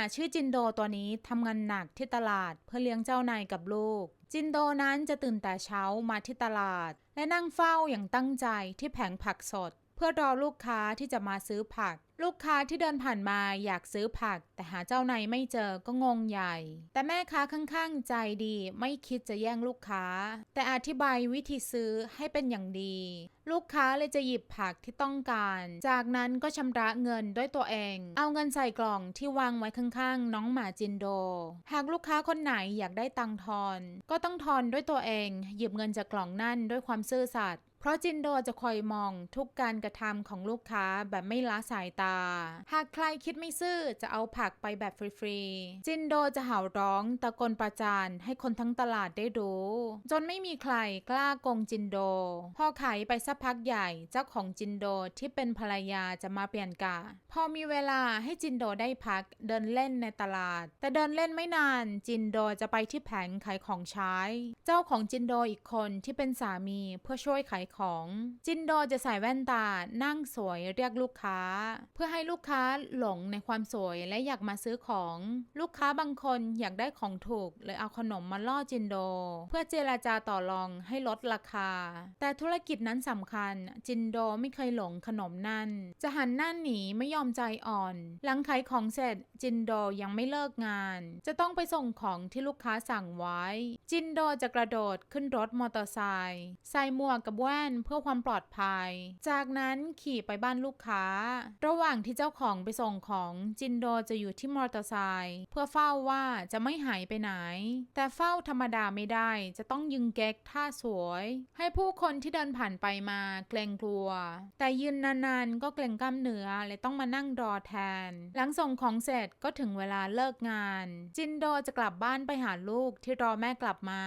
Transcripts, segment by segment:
าชื่อจินโดตัวนี้ทำงานหนักที่ตลาดเพื่อเลี้ยงเจ้านายกับลูก จินโดนั้นจะตื่นแต่เช้ามาที่ตลาด และนั่งเฝ้าอย่างตั้งใจที่แผงผักสด เพื่อรอลูกค้าที่จะมาซื้อผัก ลูกค้าที่เดินผ่านมาอยากซื้อผัก แต่หาเจ้านายไม่เจอก็งงใหญ่ แต่แม่ค้าข้างๆใจดีไม่คิดจะแย่งลูกค้า แต่อธิบายวิธีซื้อให้เป็นอย่างดี ลูกค้าเลยจะหยิบผักที่ต้องการ จากนั้นก็ชำระเงินด้วยตัวเอง เอาเงินใส่กล่องที่วางไว้ข้างๆ น้องหมาจินโด หากลูกค้าคนไหนอยากได้ตังค์ทอน ก็ต้องทอนด้วยตัวเอง หยิบเงินจากกล่องนั่นด้วยความซื่อสัตย์ เพราะจินโดจะคอยมองทุกการกระทำของลูกค้าแบบไม่ละสายตา หากใครคิดไม่ซื่อจะเอาผักไปแบบฟรีๆ จินโดจะเห่าร้องตะโกนประจานให้คนทั้งตลาดได้รู้ จนไม่มีใครกล้าโกงจินโด พอขายไปสักพักใหญ่เจ้าของจินโดที่เป็นภรรยาจะมาเปลี่ยนกะ พอมีเวลาให้จินโดได้พักเดินเล่นในตลาด แต่เดินเล่นไม่นานจินโดจะไปที่แผงขายของใช้ เจ้าของจินโดอีกคนที่เป็นสามีเพื่อช่วยขายของ จินโดจะใส่แว่นตา นั่งสวยเรียกลูกค้า เพื่อให้ลูกค้าหลงในความสวยและอยากมาซื้อของ ลูกค้าบางคนอยากได้ของถูกเลยเอาขนมมาล่อจินโด เพื่อเจราจาต่อรองให้ลดราคา แต่ธุรกิจนั้นสำคัญ จินโดไม่เคยหลงขนมนั่น จะหันหน้าหนีไม่ยอมใจอ่อน หลังขายของเสร็จจินโดยังไม่เลิกงาน จะต้องไปส่งของที่ลูกค้าสั่งไว้ จินโดจะกระโดดขึ้นรถมอเตอร์ไซค์ใส่หมวกกับแว่นเพื่อความปลอดภัย จากนั้นขี่ไปบ้านลูกค้า ระหว่างที่เจ้าของไปส่งของจินโดจะอยู่ที่มอเตอร์ไซค์เพื่อเฝ้าว่าจะไม่หายไปไหน แต่เฝ้าธรรมดาไม่ได้จะต้องยึงเก๊กท่าสวย ให้ผู้คนที่เดินผ่านไปมาเกรงกลัว แต่ยืนนานๆก็เกรงกล้ามเนื้อเลยต้องมานั่งรอแทน หลังส่งของเสร็จก็ถึงเวลาเลิกงาน จินโดจะกลับบ้านไปหาลูกที่รอแม่กลับมา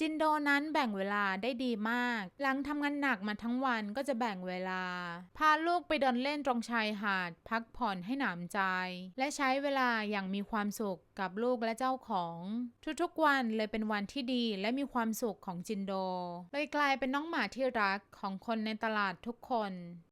จินโดนั้นแบ่งเวลาได้ดีมาก หลังทำงานหนักมาทั้งวันก็จะแบ่งเวลา พาลูกไปเดินเล่นตรงชายหาด พักผ่อนให้หนำใจ และใช้เวลาอย่างมีความสุขกับลูกและเจ้าของ ทุกๆวันเลยเป็นวันที่ดีและมีความสุขของจินโดเลยกลายเป็นน้องหมาที่รักของคนในตลาดทุกคน